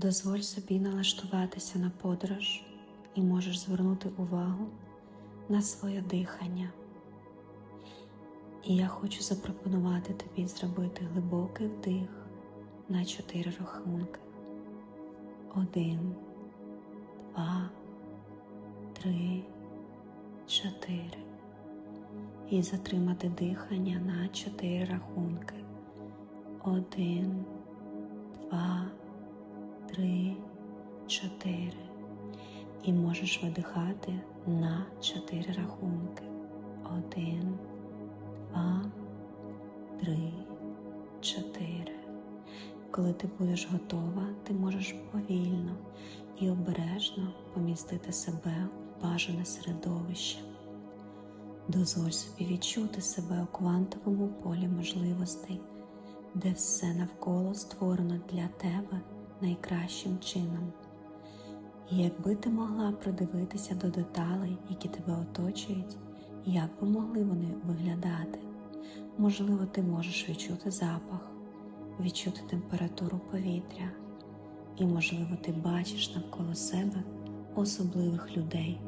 Дозволь собі налаштуватися на подорож і можеш звернути увагу на своє дихання. І я хочу запропонувати тобі зробити глибокий вдих на чотири рахунки. Один, два, три, чотири. І затримати дихання на чотири рахунки. Один, два, три, чотири. І можеш видихати на чотири рахунки. Один, два, три, чотири. Коли ти будеш готова, ти можеш повільно і обережно помістити себе в бажане середовище. Дозволь собі відчути себе у квантовому полі можливостей, де все навколо створено для тебе найкращим чином. І якби ти могла придивитися до деталей, які тебе оточують, як би могли вони виглядати, можливо, ти можеш відчути запах, відчути температуру повітря, і, можливо, ти бачиш навколо себе особливих людей.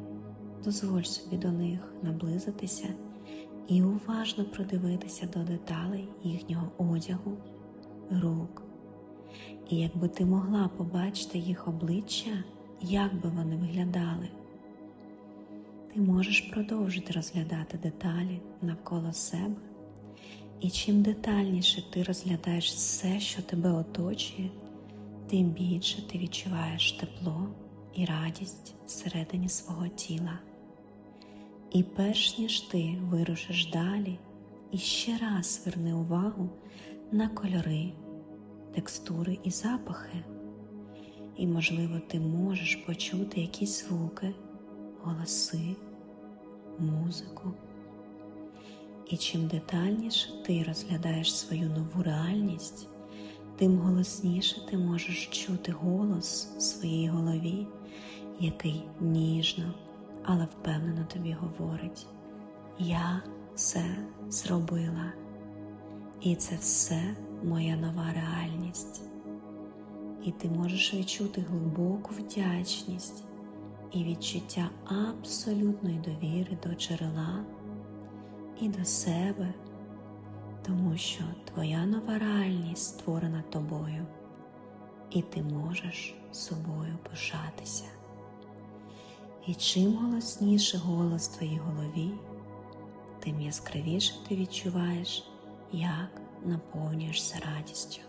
Дозволь собі до них наблизитися і уважно придивитися до деталей їхнього одягу, рук. І якби ти могла побачити їх обличчя, як би вони виглядали, ти можеш продовжити розглядати деталі навколо себе. І чим детальніше ти розглядаєш все, що тебе оточує, тим більше ти відчуваєш тепло і радість всередині свого тіла. І перш ніж ти вирушиш далі, і ще раз зверни увагу на кольори, текстури і запахи. І, можливо, ти можеш почути якісь звуки, голоси, музику. І чим детальніше ти розглядаєш свою нову реальність, тим голосніше ти можеш чути голос в своїй голові, який ніжно, але впевнено тобі говорить: Я це зробила, і це все моя нова реальність. І ти можеш відчути глибоку вдячність і відчуття абсолютної довіри до джерела і до себе, тому що твоя нова реальність створена тобою, і ти можеш собою пишатися. І чим голосніше голос в твоїй голові, тим яскравіше ти відчуваєш, як наповнюєшся радістю.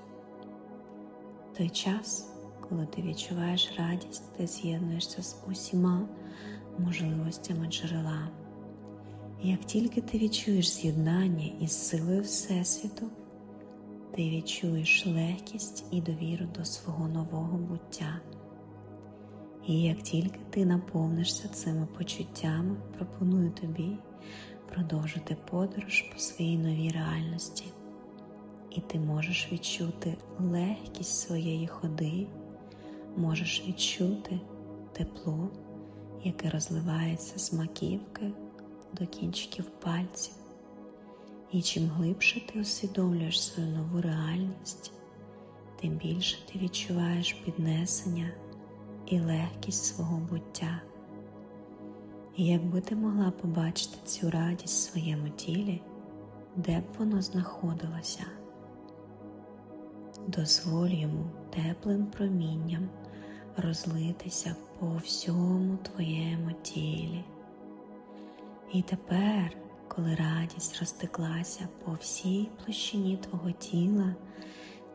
Той час, коли ти відчуваєш радість, ти з'єднуєшся з усіма можливостями джерела. І як тільки ти відчуєш з'єднання із силою Всесвіту, ти відчуєш легкість і довіру до свого нового буття. І як тільки ти наповнишся цими почуттями, пропоную тобі продовжити подорож по своїй новій реальності, і ти можеш відчути легкість своєї ходи, можеш відчути тепло, яке розливається з маківки до кінчиків пальців. І чим глибше ти усвідомлюєш свою нову реальність, тим більше ти відчуваєш піднесення і легкість свого буття. І якби ти могла побачити цю радість в своєму тілі, де б воно знаходилося, дозволь йому теплим промінням розлитися по всьому твоєму тілі. І тепер, коли радість розтеклася по всій площині твого тіла,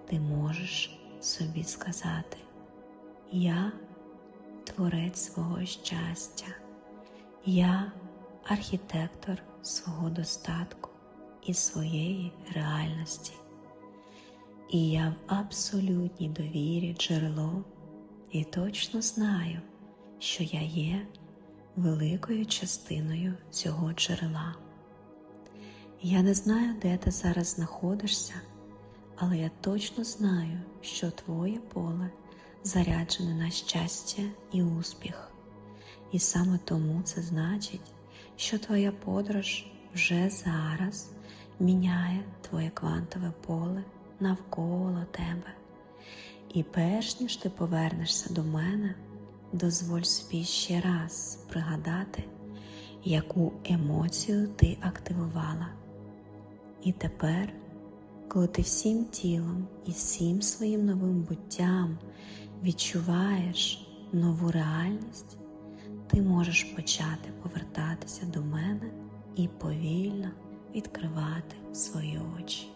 ти можеш собі сказати, я творець свого щастя, я архітектор свого достатку і своєї реальності. І я в абсолютній довірі джерело і точно знаю, що я є великою частиною цього джерела. Я не знаю, де ти зараз знаходишся, але я точно знаю, що твоє поле заряджене на щастя і успіх. І саме тому це значить, що твоя подорож вже зараз міняє твоє квантове поле навколо тебе. І перш ніж ти повернешся до мене, дозволь собі ще раз пригадати, яку емоцію ти активувала. І тепер, коли ти всім тілом і всім своїм новим буттям відчуваєш нову реальність, ти можеш почати повертатися до мене і повільно відкривати свої очі.